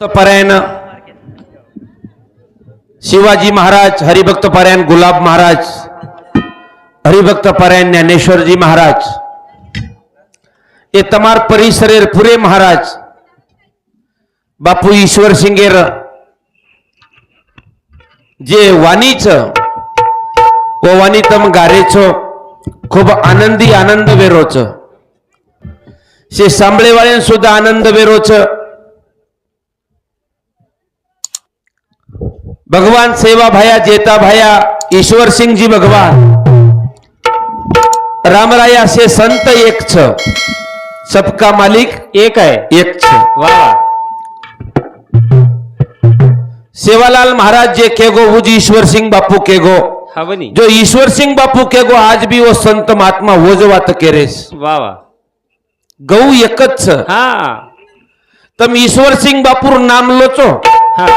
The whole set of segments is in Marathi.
परायण शिवाजी महाराज हरिभक्त परायण गुलाब महाराज हरिभक्त परायण ज्ञानेश्वरजी महाराज ये तमार परिसरेर पुरे महाराज बापू ईश्वर सिंगेर जे वाणीच व वाणीतम गारेच खूप आनंदी आनंद वेरोच शे सांबळेवाळ्यान सुद्धा आनंद वेरोच भगवान सेवा भाया जेता भाया ईश्वर सिंह जी भगवान। रामराया से संत एक छ. सबका मालिक एक आहे. एक छ. वा सेवालाल महाराज जे केगो वो ईश्वर सिंह बापू केगो। हवनी जो ईश्वर सिंह बापू केगो आज भी वो संत महात्मा वो जो वात केरेस। वा वा. गऊ एकच हा. तम ईश्वर सिंह बापूर नाम लोचो. हा.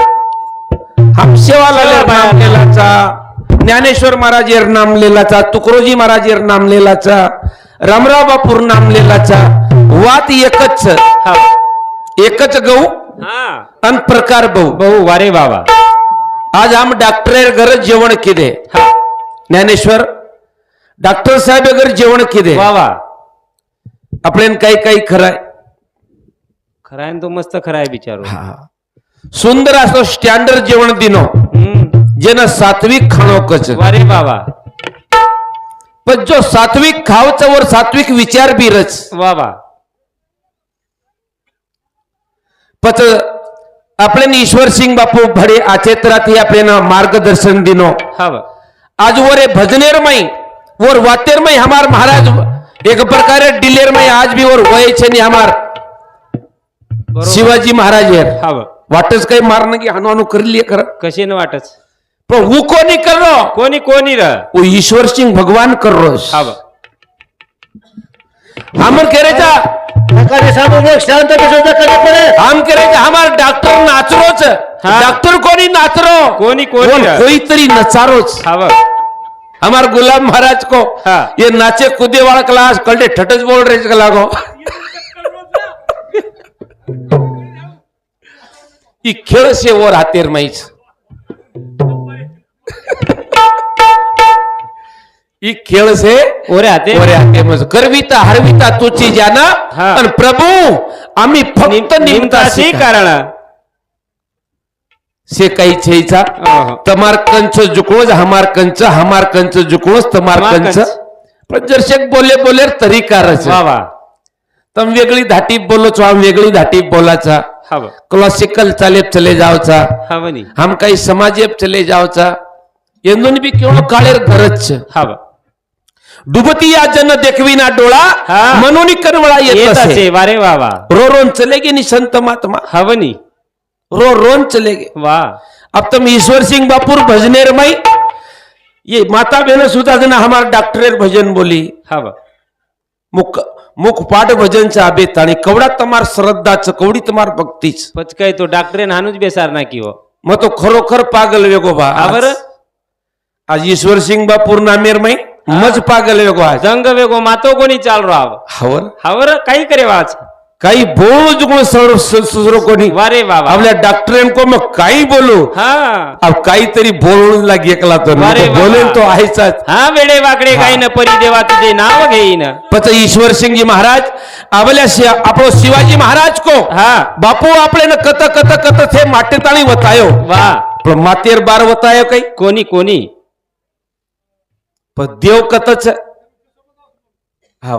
हम सेवालाल नाम लेलाचा ज्ञानेश्वर महाराज यर नाम लेलाचा तुकडोजी महाराज यर नाम लेलाचा रामराव बापूर नाम लेलाचा वात एकच. एकच गौ हा. अन प्रकार बहु. भाऊ वारे बाबा. आज आम डॉक्टर गरज जेवण किदे? ज्ञानेश्वर डॉक्टर साहेब अगर जेवण किदे? वा आपल्यान काही काही खराय. खरा आहे न तो मस्त खरा आहे बिचारो सुंदर असं स्टँडर्ड जेवण दिनो. जेनं सात्विक खाणो कच. वारे बाबा. पण जो सात्विक खावचं वर सात्विक विचार बीरच. वा पच आपल्यान ईश्वर सिंग बापू भडे आचेत्राती आपल्याला मार्गदर्शन दिनो. हा आज वर ए भजनेर मई वर वातेर मई हमार महाराज एक प्रकारे डिलेर मई आज भी वर वय छे हमार शिवाजी महाराज हा वाटच काही मारणं की हानू हानू करली कर कशी न वाटच? पण वो कोणी कर? रो कोणी कोणी र? वो ईश्वर सिंह भगवान कर हा वा हमर करेचा शांत हम करेचा हमार डॉक्टर नाचरोच. हा. डॉक्टर कोणी नाचरो? कोणी कोणी र? कोईतरी नचारोच. हा हमार गुलाम महाराज को हाँ। ये नाचे कूदे वाला क्लास कल ठटच बोल रहे लागो. ती खेळसेवर हातेर माहीच ही खेळ से ओरे हाते ओरे हाते करविता हरविता तुची जाना पण प्रभू आम्ही फक्त निमताशी कारण से काही छेचा तमार कंच जुकोज हमार कंच हमार कंच जुकोज तमार कंच. पण जर शेक बोले बोले तरी कारच. तम वेगळी धाटी बोलोच आम वेगळी धाटी बोलाचा. क्लासिकल चाले चले जावचा हम काही समाजेप चले जावचा एंदुन भी क्यों काळेर घरच डुबती या जन देखविना डोळा मनोनी करवळा येत वारे वा वा रो रोन चले गे नि संत महात्मा हवनी रो रोन चले गे वा अब तुम ईश्वर सिंह बापुर भजनेर मई ये माता बहन सुधा जना हमारा डॉक्टरेर भजन बोली हाँ मुक मुख पाठ भजन चा आबेत आणि कवडा तमार श्रद्धाच कवडी तमार भक्तीच पचकाय तो डॉक्टरेन हानूच बेसार ना की हो मग तो खरोखर पागल वेगो बा हा बरं? आज- ईश्वर सिंग बापूर नामेर मई मज पागल वेगो आज जंग वेगो मातो कोणी चाल हवर हावर काही बोझ सुसरो कोणी. अरे बाबा आपल्या डॉक्टर एम को मग काही बोलू? हा. काहीतरी बोलून गेला तो अरे बोलेल तो आहेचाच. हा वेडे वाकडे काही न परी देवा तुझे नाव घेईन. पत ईश्वर सिंगजी महाराज आपल्या आपो शिवाजी महाराज को. हा. बापू आपले न कत कत कत थे माटे ताळी वतायो. वा. पण मातेर बार वतायो काही? कोणी कोणी? पण देव कतच हा.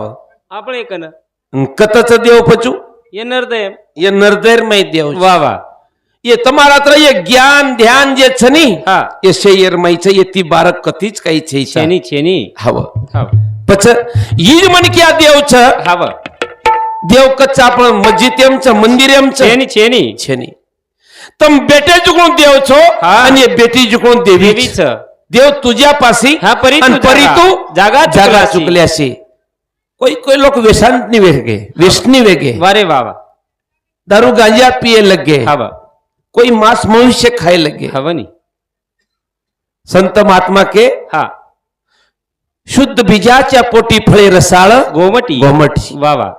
आपण एक ना કત દેવ પચું એ નરદેવ એ નરદેર મય દેવ વાહ વાહ એ તમારા હત્ર એ જ્ઞાન ધ્યાન જે છે ની હા એ શેયરમય છે એ તી બાળક કથી જ કઈ છે છેની છેની હાવ હાવ પછી ઈ મને ક્યાં દેવ છે હાવ દેવ કચ્છા પણ મસ્જિદ એમ છે મંદિર એમ છે છેની છેની છેની તમે બેટે જુકણું દેવ છો અને બેટી જુકણું દેવી છે દેવ તુજ્યા પાસી હા પરી પરી તું જાગા જાગા ચૂકલ્યા છે કોઈ કોઈ લોકો વેસાંતની વેગે વેસની વેગે. વારે વાવા દારૂ ગાંજા પીએ લગે. હા કોઈ માંસ મનુષ્ય ખાઈ લગે. હવની સંત મહાત્મા કે હા. શુદ્ધ બીજા ચા પોટી ફળે રસાળ ગોમટી. ગોમટી વાવા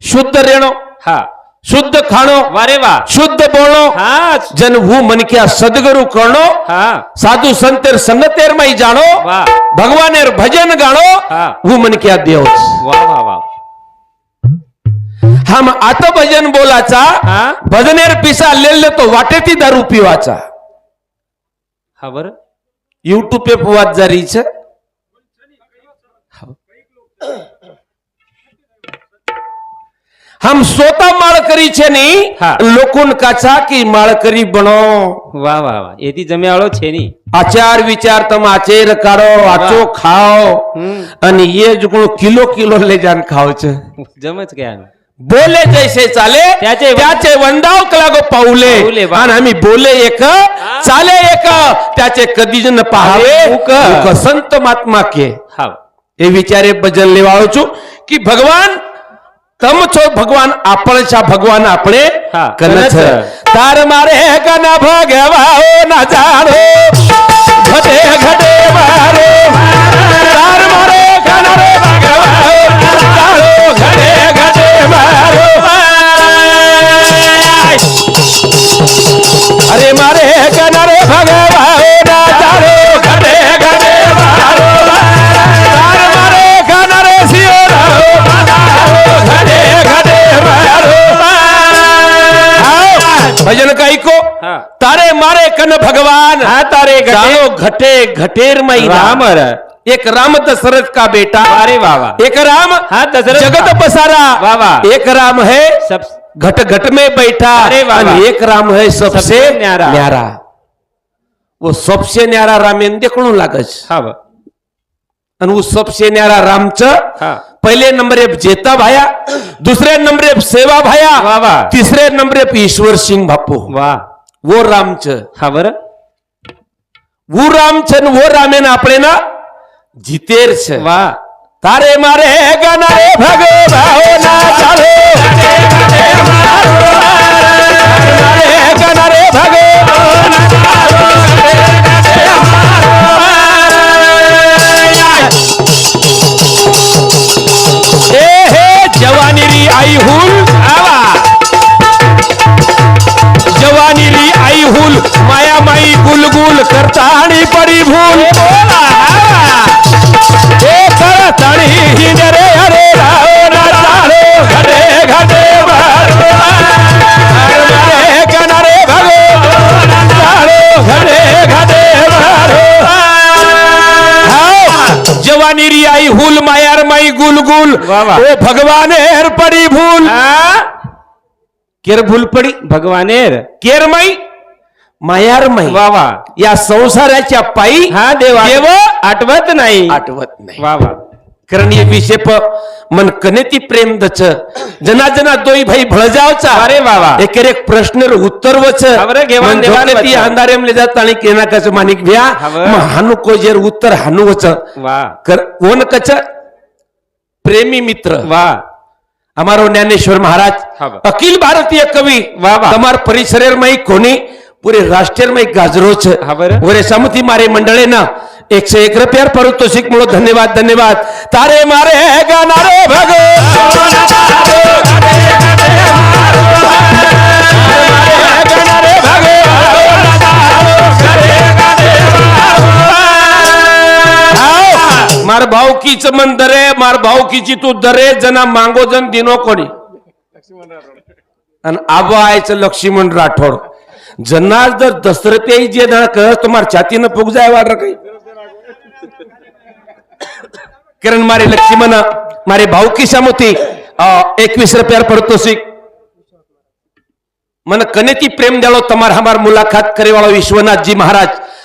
શુદ્ધ રેણો. હા. शुद्ध खाणो वारे वा. शुद्ध बोलणो हा जन हु मन क्या सदगुरु करणो हा. साधु संतेर संगतेर मई जाणो वा. भगवानेर भजन गाणो हा. हु मन क्या देवच वा वा वा. हम आता भजन बोलाचा हा. भजनेर पिसा लेले तो वाटेती दारू पिवाचा. हा बर. युट्यूब पे फुवात जारीच હમ સોતા માળ કરી છે ની લોકોન કાચા કી માળ કરી બનો. વાહ વાહ વાહ. એથી જમ્યાળો છે ની. આચાર વિચાર તમે આચેર કાઢો આચો ખાઓ. અને એ જ ગુણ કિલો કિલો લઈ જાન ખાવ છે. જમે જ ગયા બોલે જૈસે ચાલે त्याचे वंडाव कलागो पाऊले आणि आम्ही बोले एक चाले एक त्याचे कधीच न पाहावे संत महात्मा के એ વિચારે ભજન લેવા આવ્યો છું કે ભગવાન તમ છો ભગવાન આપણ છા ભગવાન આપણે હા, કન કન છે છે. તાર મારે કન ભગવાઓ ના જાણો ઘટે ઘટે મારો તાર મારે કન રે ભગવાઓ ના જાણો ઘટે ઘટે મારો અરે મારે કન भजन का तारे मारे कन भगवान। हा तारे घटे। घटे घटेर मई राम एक राम दशरथ का बेटा। अरे वाह एक राम हा दशरथ जगत पसारा। वाह एक राम है सब घट घट में बैठा। अरे वाह एक राम है सबसे न्यारा। न्यारा। वो सबसे न्यारा रामेंद्र कोण लागच हा आणि सबसे न्यारा रामचं पहिले नंबर एक जेता भाया दुसरे नंबर एक सेवा भाया वाह वाह तिसरे नंबर एक ईश्वर सिंह बापू वा वो रामच हा बर वो रामच न वो रामेन આપણે ના જીતેર છે वा તારે મારે ગાના રે ભગવાઓ ના ચાલો મારે ગાના રે ભગવાઓ आई हुल आवा जवानीली आई हुल माया माई गुलगुल करता आणि परी भूल व्याकुल ओ भगवानेर पड़ी भूल केर भूल पडी भगवानेर केर मई मायार मई वा या संसाराच्या पायी हा देवा देव आठवत नाही आठवत नाही वा वा करणीय विषेप मन कनेती प्रेम दच जना जना दोई भाई भळ भळजावचा अरे बाबा एक एक प्रश्न उत्तर वच घेवान देवाने ती अंधारेमले जात आणि केना कच मानिक भ्या हानू कोजेर उत्तर हानू वच वा कर कोण कच પ્રેમી મિત્ર વાહ અમારો જ્ઞાનેશ્વર મહારાજ અખિલ ભારતીય કવિ તમારા પરિસરેમાં કોની પૂરે રાષ્ટ્રીયમાં ગાજરો છે ઓરે સમથી મારે મંડળે ના એકસો એક રૂપિયા પારિતોષિક મળો ધન્યવાદ ધન્યવાદ તારે મારે ગાનારો ભગવાન मार भावकीच मन दरे मार भावकीची तू दरे जना मांगो जन दिनो कोणी. आणि आबा आयचं लक्ष्मण राठोड. जन्ना जर दसरते जे ना कर तुम्हाला छातीनं फुग जाय वाढ काही. किरण मारे लक्ष्मण मारे भाऊकी समोती एकवीस रुपया पडतो सी. मन कनेती प्रेम द्यालो तमार हमार मुलाखत करेवाळो विश्वनाथजी महाराज.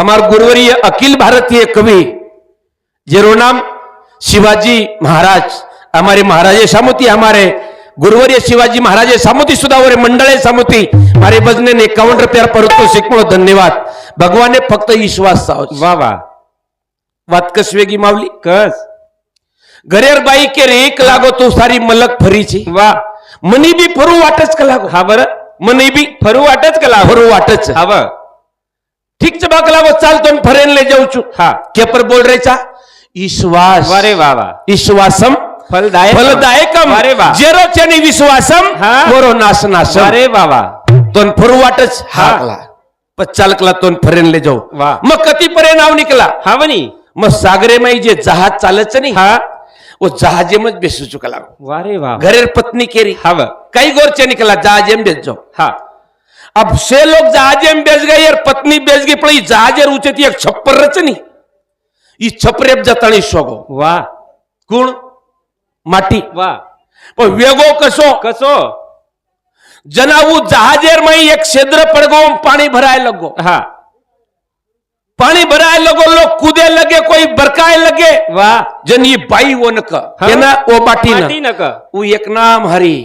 अमार गुरुवरीय अखिल भारतीय कवि जेरो नाम शिवाजी महाराज हमारे महाराजे सामुती हमारे गुरुवर्य शिवाजी महाराजे समुती सुद्धा वरे मंडळे समुती. मारे बजने एकावन्न रुपया परतो शिकमळ धन्यवाद. भगवाने फक्त विश्वास वा वा. वात कस वेगी मावली कस? गरेर बाई के एक लागो तो सारी मलक फरीची. वा. मनी बी फरू वाटच का लागो. हा बर. मनी बी फरू वाटच का लागो. फरू वाटच. हा वा ठीक च बाकला वस चालतो फरेन ले जाऊ हा. केपर बोल रे रेचा विश्वास वा रे वा वा. विश्वासम फलदायक फलदायकम। अरे वा। जरोचनी विश्वासम बरो नास नास अरे बाबा तोन फुरवाटच हाकला। पच्चाल चालकला तोन फरेन ले जाऊ मग कती परे नाव निकला? हा वनी मग सागरे माई जे जहाज चालत नाही हा? वो जहाजे मत बेसू चुकला वारे वा घरेर पत्नी केरी। हव कई गोरचे निकला जहाजे में बेच जाओ अब से लोग जहाजे में बेच गए पत्नी बेस गई पड़ी जहाजे ऊंचे थी एक छप्पर रचनी ये छपरे जतनी शोगो। वाह कुण? माटी वा पण वेगो कसो कसो जनावू जहाजेर में एक क्षेत्र पड़गो पानी भराए लगो हा पानी भराए लगो लोग कूदे लगे कोई बरकाए लगे वा जन ये बाई वो न का हाँ? ना वो माटी माटी न नक वो एक नाम हरी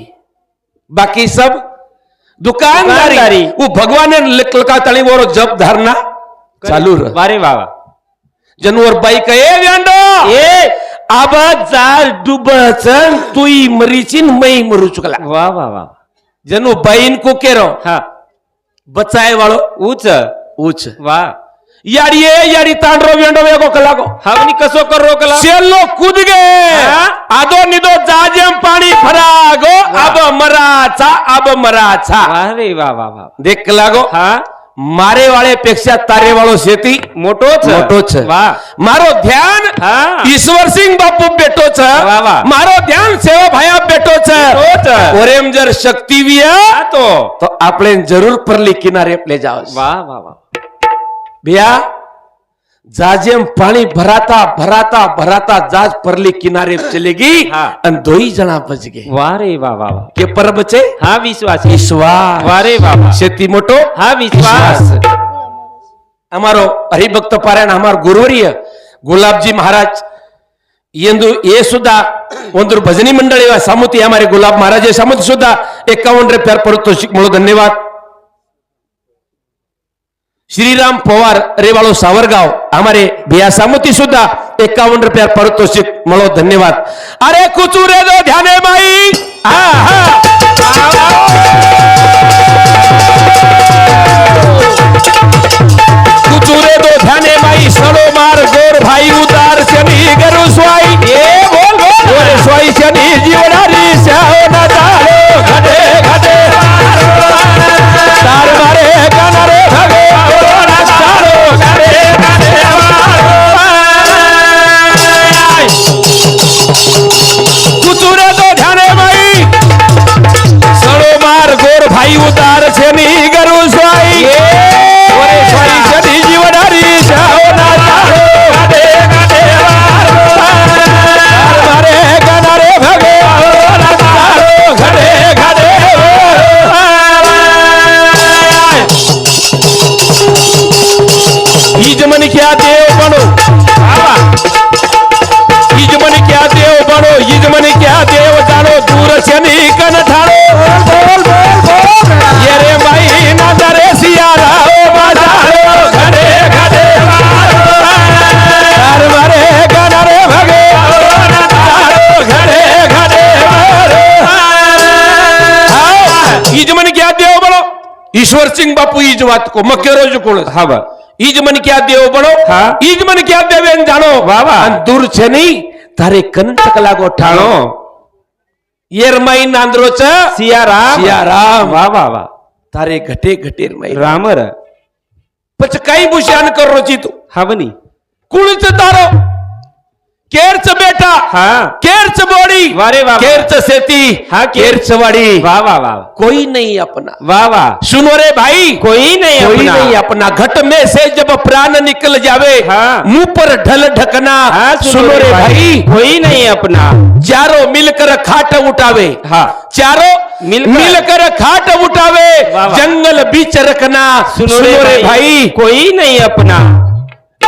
बाकी सब दुकानदारी दुकानदारी। वो भगवान ने लका तली वो जब धरना चालू आबा जाल डुबचन तुई मरीचिन मई मरू चुकला. वा वा वा. जनु बाईन को केरो हा. बचाए वालो उच उच वा. यार ये यारी तांडरो व्यांडो वेगो कलागो. हा बनी कसो कर रो कला सेलो कूद गए? आदो निदो जाजम पाणी फरागो. अब मराचा अब मराचा. वारे वा वा वा. देख लागो हा? મારે વાળે પેક્ષા તારે વાળો શેતી? મોટો છે. મોટો છે. વાહ. મારો ધ્યાન હા. ઈશ્વરસિંહ બાપુ બેઠો છે. મારો ધ્યાન સેવા ભાયા બેઠો છે. ઓરેમજર શક્તિ વિયા. તો. તો આપણે જરૂર પરલી કિનારે લઈ જાવ વાહ વાહ વાહ. ભૈયા જાજેમ પાણી ભરાતા ભરાતા ભરાતા જાજ પરલી કિનારે ચલેગી હા. અને ધોઈ જણા બચ ગઈ વારે વા વા વા કે પર બચે હા વિશ્વાસ વિશ્વાસ વારે વા વા શેતી મોટો હા વિશ્વાસ અમારો ಹರಿಭಕ್ತ ಪಾರಾಯಣ અમાર ಗುರುವರಿಯ ಗುಲಾಬ್ಜಿ ಮಹಾರಾಜ್ ಎಂದು ಏ ಸುದ್ದ ಒಂದು ಭಜನಿ ಮಂಡಳಿ ಸಾಮೂತಿ ಹಮಾರೆ ಗುಲಾಬ್ ಮಹಾರಾಜ ಸಾಮೂತಿ ಸುದ್ದ ಎಕ್ಕಾವನ್ रे प्यार पारितोषिक મળો ધન્યવાદ श्रीराम पवार रेवाळो सावरगाव हमारे भैया सुद्धा एकावन्न रुपया पारितोषिक. मळो धन्यवाद. अरे कुचुरे दो ध्याने माई. हा हा. कुचुरे दो ध्याने माई सडो मार गोर भाई मार गोर भाई ઈશ્વરસિંહ બાપુ ઈ જ વાત કહો. મકેરો જ કોણ હા વાહ ઈ જ મને ક્યાં દેવો પડો હા. ઈ જ મને ક્યાં દેવે એમ જાણો? વાહ વાહ. દૂર છે નહીં. તારે કંટક લાગો ઠાણો. યેરમાઈ નાંદરો છે. સિયારામ. સિયારામ. વાહ વાહ વાહ. તારે ઘટે ઘટે રમાઈ રામર. પછી કઈ ભૂષણ કરો જીતું હા બની. કુણ છે તારો? केर्च बेटा हाँ. केर्च बोड़ी वारे वाह केर्च सेती हाँ केर्च वाड़ी. वाह वाह वाह कोई नहीं अपना। वाह वाह सुनो रे भाई। कोई नहीं कोई अपना। नहीं अपना। घट में से जब प्राण निकल जावे हाँ. मुँह पर ढल ढकना। हाँ सुनो रे भाई। कोई नहीं अपना। चारों मिलकर खाट उठावे। हाँ. चारों मिलकर, मिलकर खाट उठावे। जंगल बीच रखना। सुनो रे भाई। कोई नहीं अपना।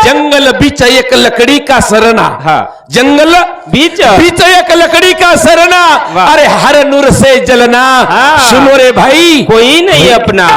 जंगल बीच एक लकड़ी का सरना। हाँ। जंगल बीच? बीच एक लकड़ी का सरना। अरे हर नूर से जलना। हाँ। सुनो रे भाई। कोई नहीं हाँ। अपना।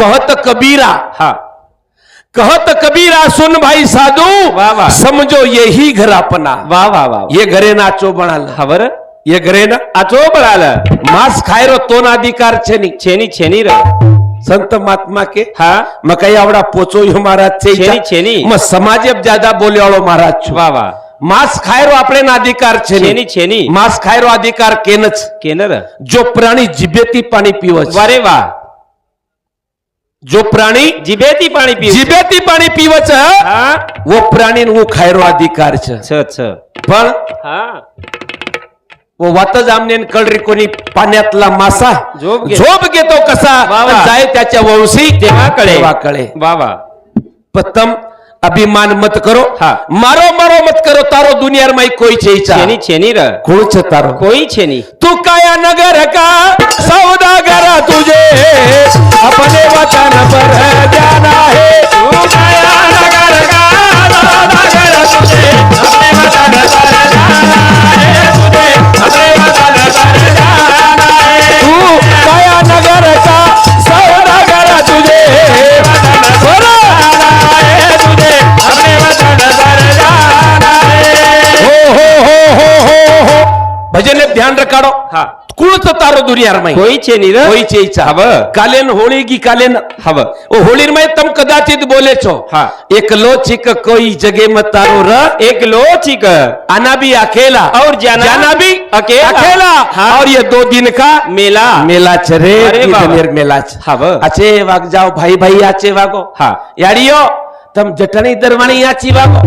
कहत कबीरा। कहो कहत कबीरा सुन भाई साधु। समझो ये ही घर अपना। वाह वाह वाह। ये घरे नाचो बनल खबर? ये घरे ना आचो बढ़ाल मांस खाए रो तो ना अधिकार छेनी। छेनी छेनी रहे। संत महात्मा के हाँ मकई आवड़ा पोचो यो महाराज छे छेनी छेनी म समाज अब ज्यादा बोले वालो महाराज छु वाह वाह मांस खायरो આપણે ના અધિકાર છે છેની છેની માંસ ખાયરો અધિકાર કેન જ કેનર જો પ્રાણી જીભેથી પાણી પીવે છે વારે વાહ જો પ્રાણી જીભેથી પાણી પીવે જીભેથી પાણી પીવે છે હા વો પ્રાણીને હું ખાયરો અધિકાર છે છ છ પણ હા वात जामनेन कळरी कोणी पाण्यातला मासा झोप झोप घेतो कसा? जाय त्याच्या वंशी तेव्हा कळे. तेव्हा प्रथम अभिमान मत करो. हा. मारो मारो मत करो तारो दुनियार माई कोई चेचा. छेनी छेनी र. कोळच तारो. कोई छेनी. तू काया नगर का सौदागरा तुझे. अपने वतन पर जाना है ભજન ધ્યાન રખાડો. હા. કુળ તારો દુનિયામાં હોય છે નીર હોય છે ઈચ્છા હવે. કાલેન હોળી ગી કાલેન. હવે. ઓ હોળી માં તમ કદાચિત બોલે છો. હા. એકલો છીક કોઈ જગે માં તારો ર. એકલો છીક આના ભી અકેલા ઓર જાના જાના ભી અકેલા અકેલા ઓર યે દો દિન કા મેલા. મેલા છે રે. કિતનેર મેલા છે. હવે. આચે વાગ જાઓ. ભાઈ ભાઈ આચે વાગો. હા. યારીઓ તમ જટણી દરવાણી આચી વાગો.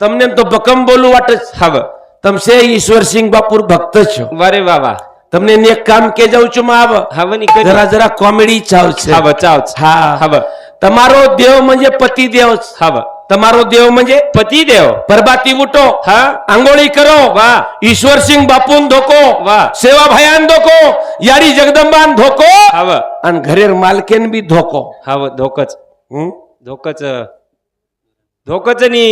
તમને તો બકમ બોલું વાટ હવે. हव તમ સે ઈશ્વરસિંહ બાપુર ભક્ત છો वारे वा वा તમને ને એક કામ કે જાઉં છું માં આવ हव निकल જરા જરા કોમેડી ચાવ છે हव चाव હા हव તમારો દેવ म्हणजे પતિ દેવ છે. हव તમારો देव म्हणजे पती देव परबाती उठो हा आंघोळी करो वा ईश्वर सिंग बापून धोको वा. सेवा भयान धोको यारी जगदंबान धोको हव आणि घरेर मालकेन बी धोको हव धोकच हं? धोकच धोकच नी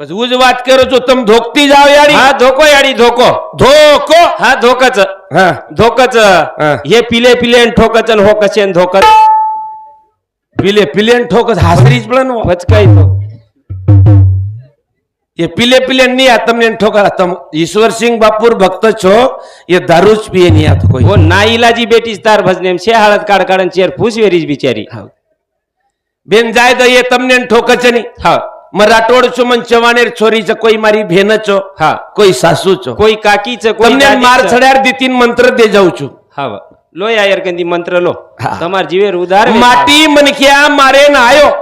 बस उज वात करो जो तुम धोकती जाओ यारी। हाँ धोको यारी धोको। धोको? हाँ धोकच। हाँ। च हाँ। ये पीले पीले एंड ठोकच चल होकच एंड धोकच। पीले पीले एंड ठोकच हासरीज बलन वो। बच का ही तो। ये पीले पीले नहीं आतम ने ठोका आतम ईश्वर सिंह बापूर भक्त छो ये दारुच भी है नहीं आतो कोई। वो ना इलाजी बेटी स्टार भजने में हालत कार कारण चेयर पूछ वेरीज बिचारी। हाँ बिन जाए ये तमने ठोका चनी हाँ રાઠોડ છું મન ચવાણેર છોરી છે કોઈ મારી બહેન છો? હા. કોઈ સાસુ છો? કોઈ કાકી છે તમને માર છડાર દીતીન મંત્ર દે જાઉં છું. હા લો યાર કંદી મંત્ર લો. તમાર જીવે ઉદાર માટી મનખ્યા મારે ના આયો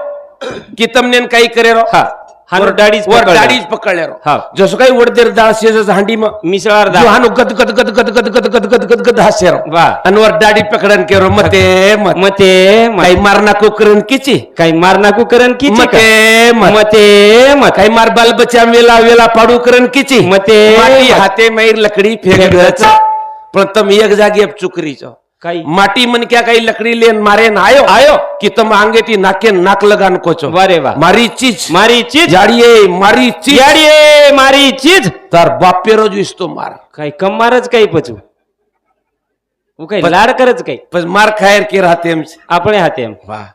કે તમને કઈ કરેરો હા. डाडीच डाडीच जसं काही वडदेर दाळ शेज हांडी मिसळार हानो गद गद गद गद गद गद गद गद गद गद हास्यार आणि वर डाडी पकडन केरो मते मते काही मारना करण किची काही मारना करण की मते मते काही मार बाल बचा वेला वेला पाडू करन किची मते हाते मैर लकडी फेर पण तम एक जागी चुकरीचं કઈ માટી મન ક્યાં કઈ લકડી લેન મારે આયો આયો કે તમે આંગેથી નાકે નાક લગાન કોચો વારે વાહ મારી ચીજ મારી ચીજ જાડીએ મારી ચીજ જાડીએ મારી ચીજ તાર બાપે રોજ ઇસ્તો માર કઈ કમાર જ કઈ પછું હું કઈ લાડ કરે જ કઈ પછી માર ખાયર કે રાતે એમ છે આપણે હાથે એમ વાહ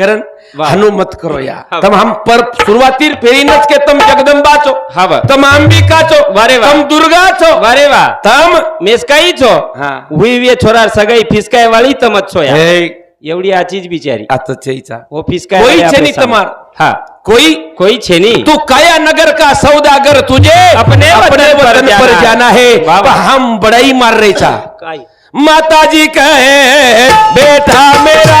करण हनुमत करो या। तम हम पर शुरुआती फेरी नच के तम जगदम्बा छो हाँ तम अंबिका वारे वा तम दुर्गा छो वारे वा तम मेसकाई छो हाँ. वे छोरा सगाई फिसकाय वाली तम छो या। एवढी आचीच बिचारी. आता चईचा ऑफिस काय कोई छे तमार? हाँ. कोई? कोई छे तू काया नगर का सौदागर तुझे. अपने अपने वतन पर जाना. है. हम बड़ाई मार रहे छा. माता जी कहे बेटा मेरा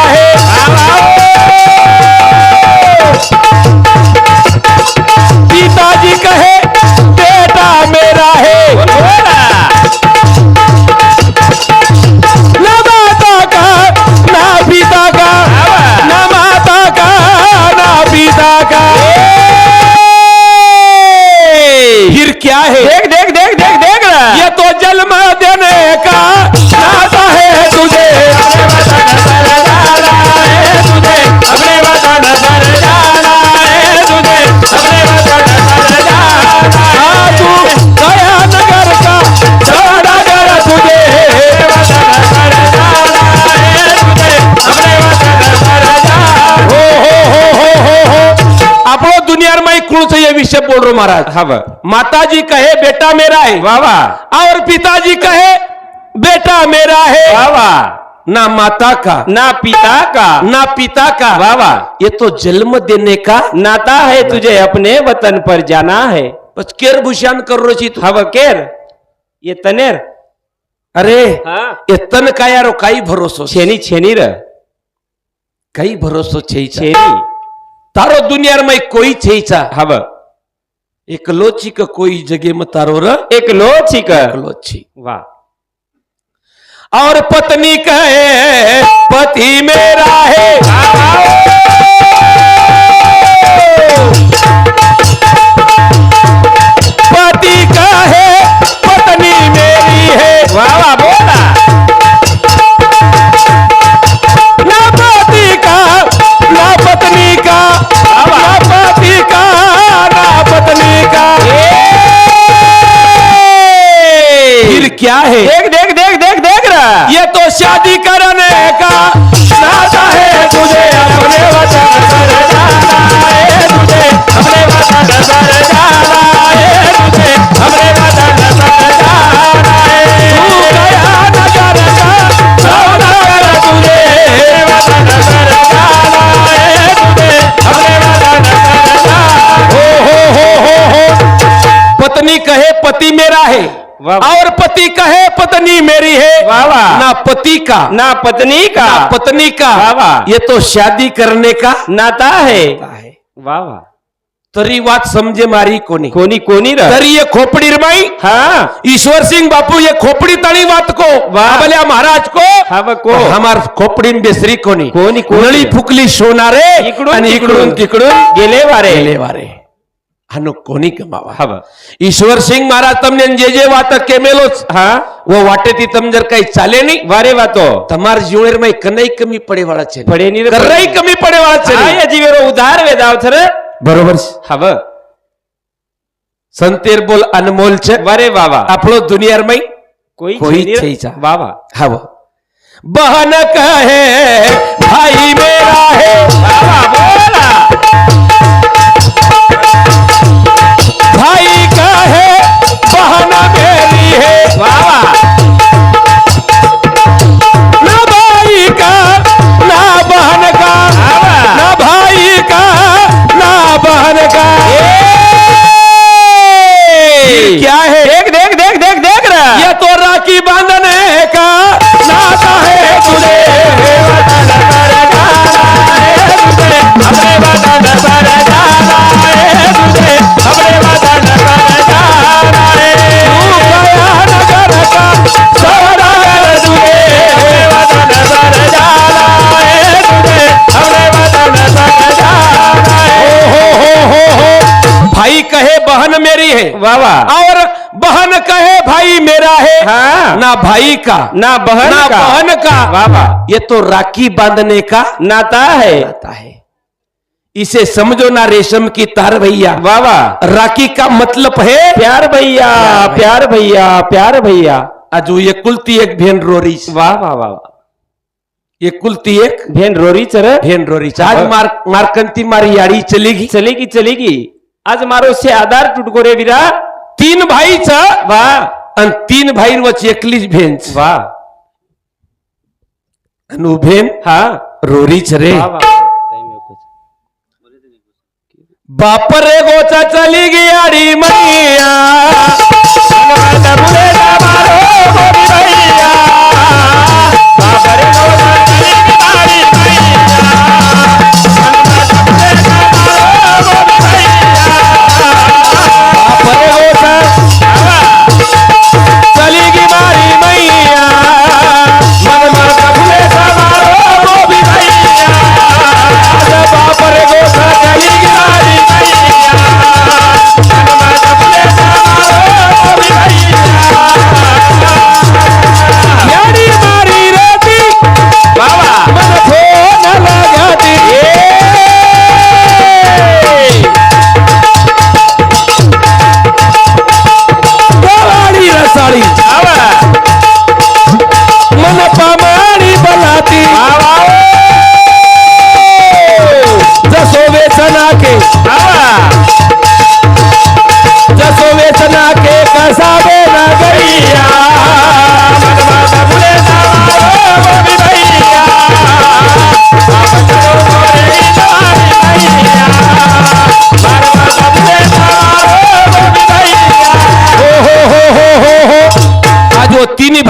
से ये विषय बोल रहा हूं महाराज हव माता जी कहे बेटा मेरा है. वाह वाह और पिताजी कहे बेटा मेरा है. वाह वाह ना माता का ना पिता का. ना पिता का. वाह वाह ये तो जन्म देने का नाता है तुझे अपने वतन पर जाना है. बस केर भूषण कर रो तू? हव केर. ये तनेर. अरे हाँ. ये तन का यारो काही भरोसो छेनी छेनी र काही भरोसो छे छेनी. तारो दुनिया में कोई छे हव एकलो छी का कोई जगह में तारो र एक लो छिक एकलो छी वाह। और पत्नी कहे पति मेरा है। पति कहे पत्नी मेरी है। वाह वाह और पति कहे पत्नी मेरी है। वाह ना पति का। ना पत्नी का। ना पत्नी का। वाह। ये तो शादी करने का नाता है। है। वाह वाह। तरी बात समझे मारी कोणी कोनी कोनी र तरी ये खोपड़ी रमाई। हाँ। ईश्वर सिंह बापू ये खोपड़ी तणी बात को। वाह। बोले महाराज को। हव को। हमार खोपड़ी में बेसरी कोणी कोणी, कोणी. नळी फुकली सोनारे। इकडून आणि इकडून तिकडून. तिकडून गेले वारे। गेले वारे। આનો કોની કમાવા ઈશ્વર ઈશ્વરસિંહ મહારાજ તમને જે જે વાત કેમેલો હા વો વાટેથી તમ જર કઈ ચાલે નહીં વારે વાતો તમાર જીવનેર માં કનઈ કમી પડે વાળા છે પડે ની કરઈ કમી પડે વાળા છે આ જીવેરો ઉધાર વેદાવ થરે બરોબર છે હવે સંતેર બોલ અનમોલ છે વારે વાવા આપણો દુનિયાર માં કોઈ કોઈ છે વાવા હવે બહન કહે ભાઈ મેરા હે વાવા બોલા મેરી मेरी है વાવા और बहन कहे भाई मेरा है। हाँ। ना भाई का ना बहन ना का। बहन का। वावा ये तो राखी बांधने का नाता है। आता है। इसे समझो ना रेशम की तार भैया। वावा राखी का मतलब है प्यार भैया प्यार भैया। प्यार भैया अजू ये कुलती एक भेन रोरी। वाह वाह वाह ये कुलती एक भेन रोरी चर भेन रोरी। आज मार मारकंती मारी याड़ी चलेगी। चलेगी चलेगी। आज मारो से आधार टूटको रे वीरा। तीन भाई वाह आणि तीन भाई वच एकलीच भेन छ. वाह आणि उ भेन हाँ रोरीच रे। बाप रे गोचा चली गियाड़ी मैया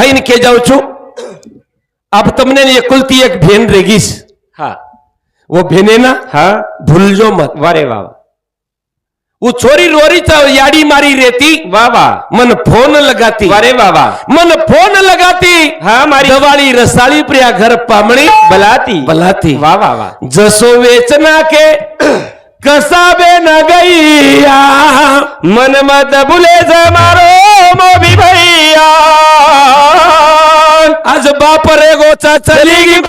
ભાઈને કે જાઉં છું આપ તમને એકલતી એક બહેન રેગીશ હા. વો બહેને ના હા. ભૂલજો મત. વારે વાહ. હું છોરી રોરી યાડી મારી રેતી વાહ વાહ. મન ફોન લગાતી. વારે વાહ વાહ. મન ફોન લગાતી. હા મારી દવાળી રસાળી પ્રિયા ઘર પામણી. બલાતી. બલાતી. વાહ વાહ વાહ. જસો વેચના કે कसा बे न गैया मन मत बुले मारो मोबी भैया। आज बाप रे गोचा चली